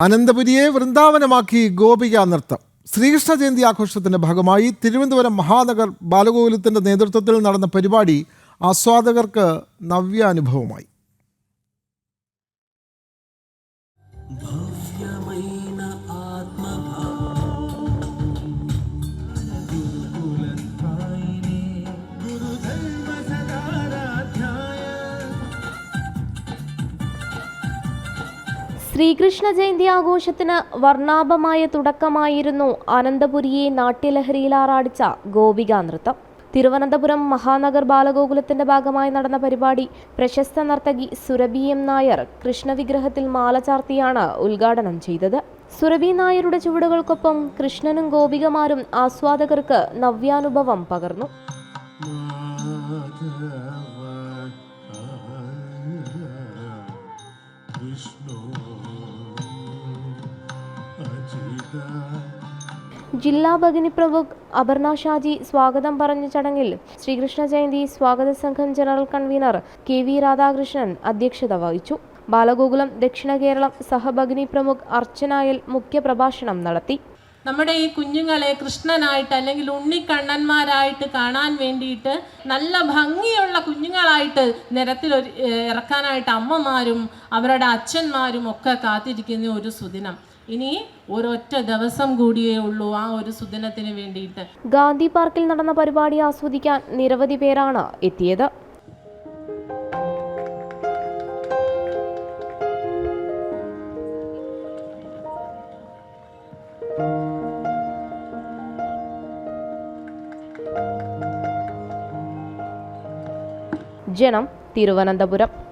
അനന്തപുരിയെ വൃന്ദാവനമാക്കി ഗോപിക നൃത്തം. ശ്രീകൃഷ്ണ ജയന്തി ആഘോഷത്തിന്റെ ഭാഗമായി തിരുവനന്തപുരം മഹാനഗർ ബാലഗോകുലത്തിന്റെ നേതൃത്വത്തിൽ നടന്ന പരിപാടി ആസ്വാദകർക്ക് നവ്യാനുഭവമായി. ഭവ്യമൈന ആത്മഭാവ ശ്രീകൃഷ്ണ ജയന്തി ആഘോഷത്തിന് വർണാഭമായ തുടക്കമായിരുന്നു അനന്തപുരിയെ നാട്യലഹരിയിലാറാടിച്ച ഗോപിക നൃത്തം. തിരുവനന്തപുരം മഹാനഗർ ബാലഗോകുലത്തിന്റെ ഭാഗമായി നടന്ന പരിപാടി പ്രശസ്ത നർത്തകി സുരഭി എം നായർ കൃഷ്ണവിഗ്രഹത്തിൽ മാല ചാർത്തിയാണ് ഉദ്ഘാടനം ചെയ്തത്. സുരഭി നായരുടെ ചുവടുകൾക്കൊപ്പം കൃഷ്ണനും ഗോപികമാരും ആസ്വാദകർക്ക് നവ്യാനുഭവം പകർന്നു. ജില്ലാ ഭഗിനി പ്രമുഖ് അപർണ ഷാജി സ്വാഗതം പറഞ്ഞ ചടങ്ങിൽ ശ്രീകൃഷ്ണ ജയന്തി സ്വാഗത സംഘം general convener K V Radhakrishnan അധ്യക്ഷത വഹിച്ചു. ബാലഗോകുലം ദക്ഷിണ കേരളം സഹഭഗിനി പ്രമുഖ് അർച്ചനായൽ മുഖ്യപ്രഭാഷണം നടത്തി. നമ്മുടെ ഈ കുഞ്ഞുങ്ങളെ കൃഷ്ണനായിട്ട് അല്ലെങ്കിൽ ഉണ്ണിക്കണ്ണന്മാരായിട്ട് കാണാൻ വേണ്ടിയിട്ട് നല്ല ഭംഗിയുള്ള കുഞ്ഞുങ്ങളായിട്ട് നിരത്തിൽ ഒരു ഇറക്കാനായിട്ട് അമ്മമാരും അവരുടെ അച്ഛന്മാരും ഒക്കെ കാത്തിരിക്കുന്ന ഒരു സുദിനം. ഇനി ഒരൊറ്റ ദിവസം കൂടിയേ ഉള്ളൂ ആ ഒരു സുദിനത്തിന് വേണ്ടിയിട്ട്. ഗാന്ധി പാർക്കിൽ നടന്ന പരിപാടി ആസ്വദിക്കാൻ നിരവധി പേരാണ് എത്തിയത്. ജനം തിരുവനന്തപുരം.